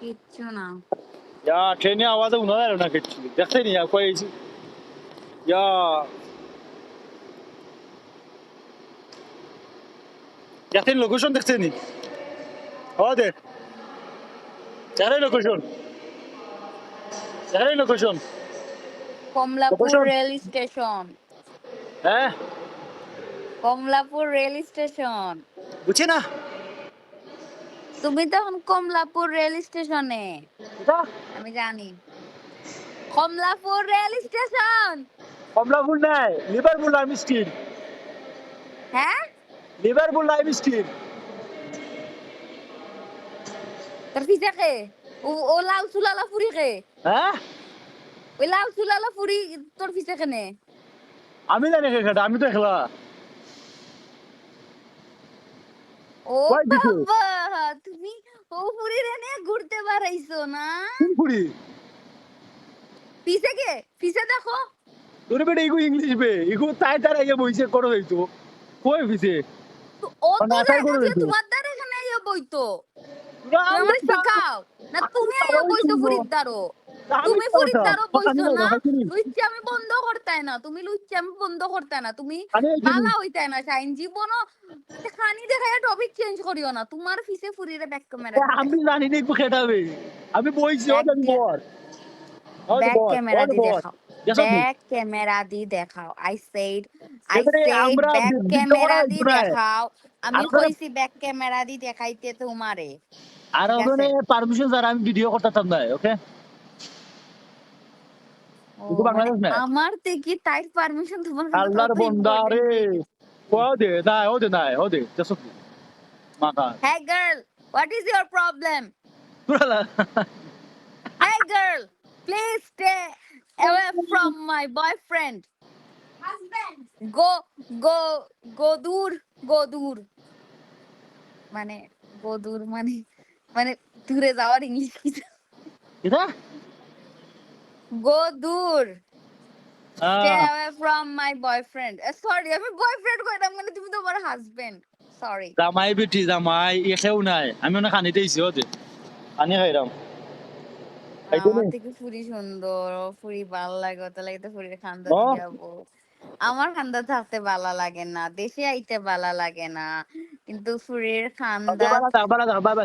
কিচ্ছু না। যা ট্রেনে আওয়াজে উনা দাঁড়ো না কিচ্ছু দেখতে নি আর কয়েছি যা দেখতে লোকেশন দেখতে নি হ্যাঁ দেখ। চারে লোকেশন চারে লোকেশন কমলাপুর রেল স্টেশন। হ্যাঁ। Kamalapur rail station. বুঝছি না? তুমি তো এখন কমলাপুর রেল স্টেশনে? আমি জানি। Kamalapur rail station? কমলাপুর নাই লিভারপুল লাইম স্টিল। হ্যাঁ? Liverpool Lime Street. তোর পিছে কে? ও লাল চুলালা ফুরি কে? হ্যাঁ? ওই লাল চুলালা ফুরি তোর পিছে কেনে? আমি জানি খেটা আমি তো খেলা ও? বাবা তুমি ও ফুরি রে নিয়ে ঘুরতে পারাইছো না? ফুরি পিছে কে? পিছে দেখো। তোর বেটা ইগু ইংলিশ বে। ইগু তাই তার আগে বইছে করো হইতো। কই তো ও মানে তো দিয়ে তোমার দ্বারা এখানে আইয়া বইতো। আমার শিখাও। না তুমি আইয়া বইতো। ফুরির দ্বারো। তুমি ফুরির বইছো না। লুচ্চা আমি বন্ধ করতাই না। তুমি লুচ্চা আমি বন্ধ করতাই না। তুমি বালা হইতাই না সাইন জীবন খানি দেখায় টপিক চেঞ্জ করিও না। তোমার ফিসে ফুরিরে ব্যাক ক্যামেরা আমি জানি না ইগু খেটাবে আমি। বইছি বর। ব্যাক ক্যামেরা দি দেখাও. ব্যাক ক্যামেরা দি দেখাও। I said I said back camera দি দেখাও। আমি আপনারা- কইছি ব্যাক ক্যামেরা দি দেখাইতে তোমারে। আর। ওখানে পারমিশন ছাড়া আমি ভিডিও করতাম না ওকে ও, বাংলাদেশ মানে না। আমার থেকে টাইট পারমিশন তোমার আল্লাহর বন্দা রে ও দে না ও দে না ও দে মাকা Hey girl, what is your problem? তুরালা Hey girl, please stay away from my boyfriend. Husband. Go, go, go দূর, go দূর। মানে go দূর মানে মানে দূরে যাওয়ার ইংলিশ কি এটা গো দূর stay ah, away from my boyfriend. Uh, sorry আমি বয়ফ্রেন্ড কইতাম মানে তুমি তো আমার হাজবেন্ড সরি জামাই বেটি জামাই এখেও নাই। আমি অনেক খানি দিয়েছি ও দে খানি খাইরাম। খাইতে আমার নেই? থেকে ফুরি সুন্দর। ফুরি ভালো লাগে ওটা লাগে তো ফুরির খান্দা। যাব আমার খান্দা থাকতে ভালো লাগে না। দেশে আইতে ভালো লাগে না। কিন্তু ফুরির খান্দা বাবা বাবা